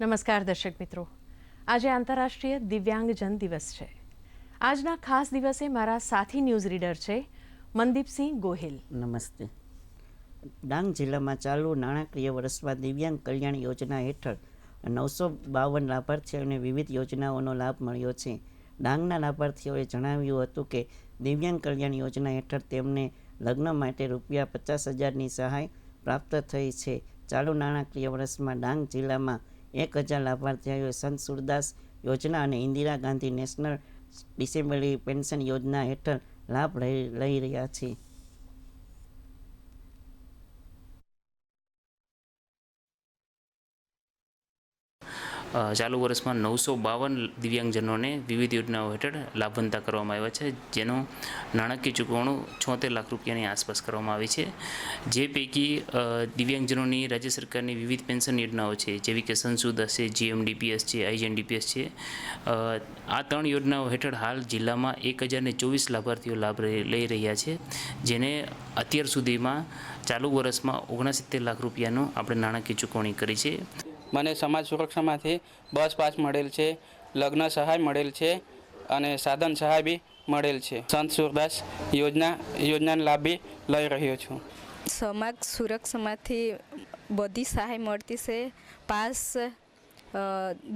નમસ્કાર દર્શક મિત્રો. આજે આંતરરાષ્ટ્રીય દિવ્યાંગજન દિવસ છે. આજના ખાસ દિવસે મારા સાથી ન્યૂઝ રીડર છે મનદીપસિંહ ગોહિલ. નમસ્તે. ડાંગ જિલ્લામાં ચાલુ નાણાકીય વર્ષમાં દિવ્યાંગ કલ્યાણ યોજના હેઠળ નવસો બાવન લાભાર્થીઓને વિવિધ યોજનાઓનો લાભ મળ્યો છે. ડાંગના લાભાર્થીઓએ જણાવ્યું હતું કે, દિવ્યાંગ કલ્યાણ યોજના હેઠળ તેમને લગ્ન માટે રૂપિયા પચાસ હજારની સહાય પ્રાપ્ત થઈ છે. ચાલુ નાણાકીય વર્ષમાં ડાંગ જિલ્લામાં એક હજાર લાભાર્થીઓએ સંત સુરદાસ યોજના અને Indira Gandhi national disability pension યોજના હેઠળ લાભ લઈ લઈ રહ્યા છે. ચાલુ વર્ષમાં નવસો બાવન દિવ્યાંગજનોને વિવિધ યોજનાઓ હેઠળ લાભવંતા કરવામાં આવ્યા છે, જેનું નાણાકીય ચૂકવણું છોતેર લાખ રૂપિયાની આસપાસ કરવામાં આવી છે. જે પૈકી દિવ્યાંગજનોની રાજ્ય સરકારની વિવિધ પેન્શન યોજનાઓ છે, જેવી કે સંસુદ હશે, જીએમડીપીએસ છે આઈજીએનડીપીએસ છે આ ત્રણ યોજનાઓ હેઠળ હાલ જિલ્લામાં એક હજારને ચોવીસ લાભાર્થીઓ લાભ લઈ રહ્યા છે, જેને અત્યાર સુધીમાં ચાલુ વર્ષમાં ઓગણસિત્તેર લાખ રૂપિયાનું આપણે નાણાકીય ચૂકવણી કરી છે. મને સમાજ સુરક્ષામાંથી બસ પાસ મળેલ છે, લગ્ન સહાય મળેલ છે અને સાધન સહાય બી મળેલ છે. સંત સુરદાસ યોજના, યોજનાનો લાભ બી લઈ રહ્યો છું. સમાજ સુરક્ષામાંથી બધી સહાય મળતી છે. પાસ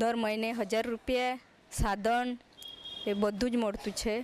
દર મહિને હજાર રૂપિયા, સાધન એ બધું જ મળતું છે.